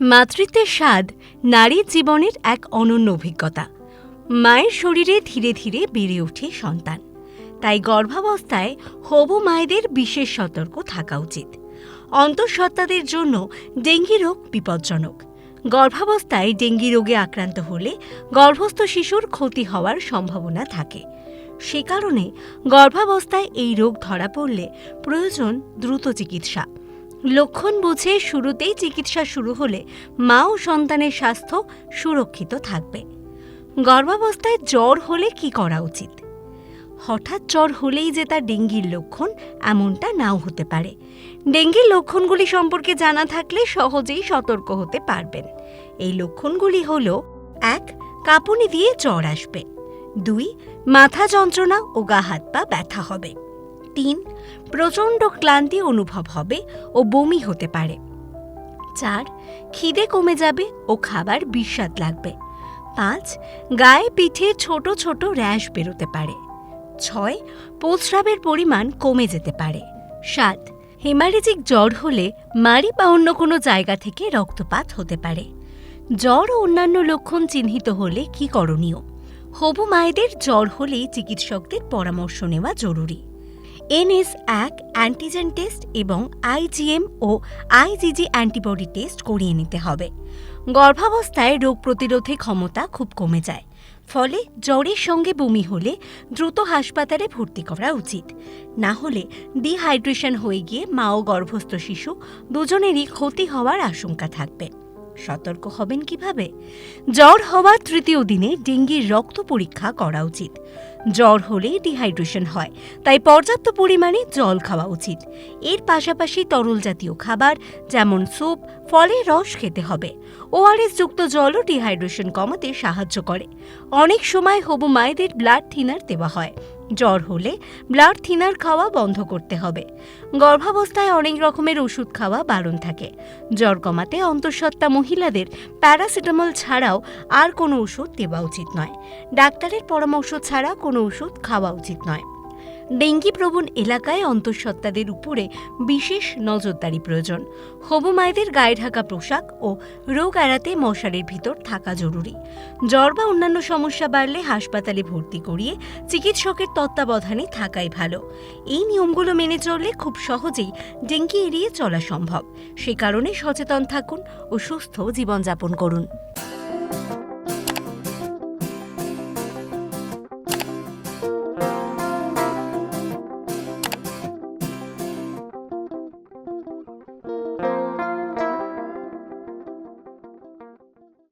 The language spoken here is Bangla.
মাতৃত্বের স্বাদ নারীর জীবনের এক অনন্য অভিজ্ঞতা। মায়ের শরীরে ধীরে ধীরে বেড়ে ওঠে সন্তান। তাই গর্ভাবস্থায় হবু মায়েদের বিশেষ সতর্ক থাকা উচিত। অন্তঃসত্ত্বাদের জন্য ডেঙ্গি রোগ বিপজ্জনক। গর্ভাবস্থায় ডেঙ্গি রোগে আক্রান্ত হলে গর্ভস্থ শিশুর ক্ষতি হওয়ার সম্ভাবনা থাকে। সে কারণে গর্ভাবস্থায় এই রোগ ধরা পড়লে প্রয়োজন দ্রুত চিকিৎসা। লক্ষণ বুঝে শুরুতেই চিকিৎসা শুরু হলে মা ও সন্তানের স্বাস্থ্য সুরক্ষিত থাকবে। গর্ভাবস্থায় জ্বর হলে কি করা উচিত? হঠাৎ জ্বর হলেই যে তার ডেঙ্গির লক্ষণ এমনটা নাও হতে পারে। ডেঙ্গির লক্ষণগুলি সম্পর্কে জানা থাকলে সহজেই সতর্ক হতে পারবেন। এই লক্ষণগুলি হল, এক, কাঁপুনি দিয়ে জ্বর আসবে। দুই, মাথা যন্ত্রণা ও গা হাত পা ব্যথা হবে। তিন প্রচণ্ড ক্লান্তি অনুভব হবে ও বমি হতে পারে। চার, খিদে কমে যাবে ও খাবার বিস্বাদ লাগবে। পাঁচ, গায়ে পিঠে ছোট ছোট র্যাশ বেরোতে পারে। ছয়, প্রস্রাবের পরিমাণ কমে যেতে পারে। সাত, হেমারেজিক জ্বর হলে মাড়ি বা অন্য কোনো জায়গা থেকে রক্তপাত হতে পারে। জ্বর ও অন্যান্য লক্ষণ চিহ্নিত হলে কি করণীয়? হবু মায়েদের জ্বর হলেই চিকিৎসকদের পরামর্শ নেওয়া জরুরি। এনএস এক অ্যান্টিজেন টেস্ট এবং আইজিএম ও আইজিজি অ্যান্টিবডি টেস্ট করিয়ে নিতে হবে। গর্ভাবস্থায় রোগ প্রতিরোধে ক্ষমতা খুব কমে যায়। ফলে জ্বরের সঙ্গে বমি হলে দ্রুত হাসপাতালে ভর্তি করা উচিত। না হলে ডিহাইড্রেশন হয়ে গিয়ে মা ও গর্ভস্থ শিশু দুজনেরই ক্ষতি হওয়ার আশঙ্কা থাকবে। সতর্ক হবেন কীভাবে? জ্বর হওয়ার তৃতীয় দিনে ডেঙ্গির রক্ত পরীক্ষা করা উচিত। জ্বর হলে ডিহাইড্রেশন হয়, তাই পর্যাপ্ত পরিমাণে জল খাওয়া উচিত। এর পাশাপাশি তরল জাতীয় খাবার যেমন স্যুপ ফলের রস খেতে হবে। ওআরএস যুক্ত জলও ডিহাইড্রেশন কমাতে সাহায্য করে। অনেক সময় হবু মায়েদের ব্লাড থিনার দেওয়া হয়। জ্বর হলে ব্লাড থিনার খাওয়া বন্ধ করতে হবে। গর্ভাবস্থায় অনেক রকমের ওষুধ খাওয়া বারণ থাকে। জ্বর কমাতে অন্তঃসত্ত্বা মহিলাদের প্যারাসিটামল ছাড়াও আর কোনো ওষুধ দেওয়া উচিত নয়। ডাক্তারের পরামর্শ ছাড়া কোনো ওষুধ খাওয়া উচিত নয়। ডেঙ্গি প্রবণ এলাকায় অন্তঃসত্ত্বাদের উপরে বিশেষ নজরদারি প্রয়োজন। হবু মায়েদের গায়ে ঢাকা পোশাক ও রোগ এড়াতে মশারির ভিতর থাকা জরুরি। জ্বর বা অন্যান্য সমস্যা বাড়লে হাসপাতালে ভর্তি করিয়ে চিকিৎসকের তত্ত্বাবধানে থাকাই ভালো। এই নিয়মগুলো মেনে চললে খুব সহজেই ডেঙ্গি এড়িয়ে চলা সম্ভব। সে কারণে সচেতন থাকুন ও সুস্থ জীবনযাপন করুন।